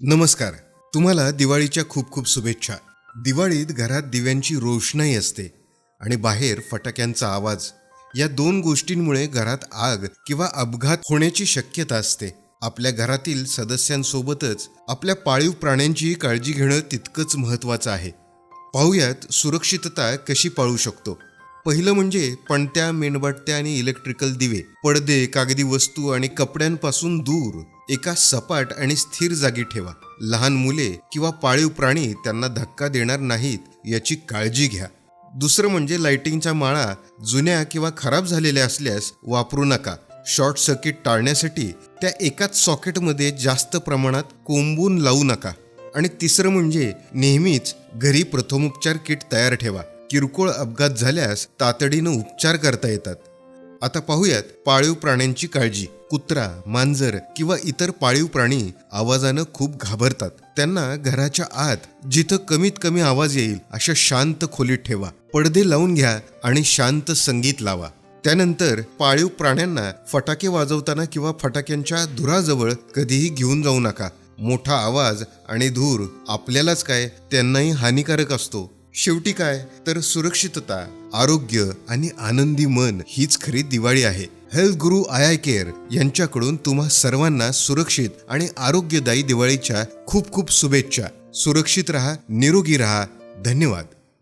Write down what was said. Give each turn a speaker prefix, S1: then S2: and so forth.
S1: नमस्कार. तुम्हाला दिवाळीच्या खूप खूप शुभेच्छा. दिवाळीत घरात दिव्यांची रोषणाई असते आणि बाहेर फटाक्यांचा आवाज. या दोन गोष्टींमुळे घरात आग किंवा अपघात होण्याची शक्यता असते. आपल्या घरातील सदस्यांसोबतच आपल्या पाळीव प्राण्यांचीही काळजी घेणं तितकंच महत्त्वाचं आहे. पाहूयात सुरक्षितता कशी पाळू शकतो? पहिलं म्हणजे पणत्या मेणबट्ट्या आणि इलेक्ट्रिकल दिवे. पडदे कागदी वस्तू आणि कपड्यांपासून दूर. एका सपाट आणि स्थिर जागी ठेवा. लहान मुले किंवा पाळीव प्राणी त्यांना धक्का देणार नाहीत याची काळजी घ्या. दुसरं म्हणजे लाइटिंगच्या माळा जुन्या किंवा खराब झालेल्या असल्यास वापरू नका. शॉर्ट सर्किट टाळण्यासाठी त्या एकाच सॉकेटमध्ये जास्त प्रमाणात कोंबून लावू नका. आणि तिसरं म्हणजे नेहमीच घरी प्रथमोपचार किट तयार ठेवा. किरकोळ अपघात झाल्यास तातडीनं उपचार करता येतात. आता पाहूयात पाळीव प्राण्यांची काळजी. कुत्रा मांजर किंवा इतर पाळीव प्राणी आवाजानं खूप घाबरतात. त्यांना घराच्या आत जिथं कमीत कमी आवाज येईल अशा शांत खोलीत ठेवा. पडदे लावून घ्या आणि शांत संगीत लावा. त्यानंतर पाळीव प्राण्यांना फटाके वाजवताना किंवा फटाक्यांच्या धुराजवळ कधीही घेऊन जाऊ नका. मोठा आवाज आणि धूर आपल्यालाच काय? त्यांनाही हानिकारक असतो. शेवटी काय? तर सुरक्षितता आरोग्य आणि आनंदी मन हीच खरी दिवाळी आहे. Health Guru I I care यांच्याकडून तुम्हा सर्वांना सुरक्षित आणि आरोग्यदायी दिवाळीच्या खूप खूप शुभेच्छा. सुरक्षित रहा निरोगी रहा. धन्यवाद.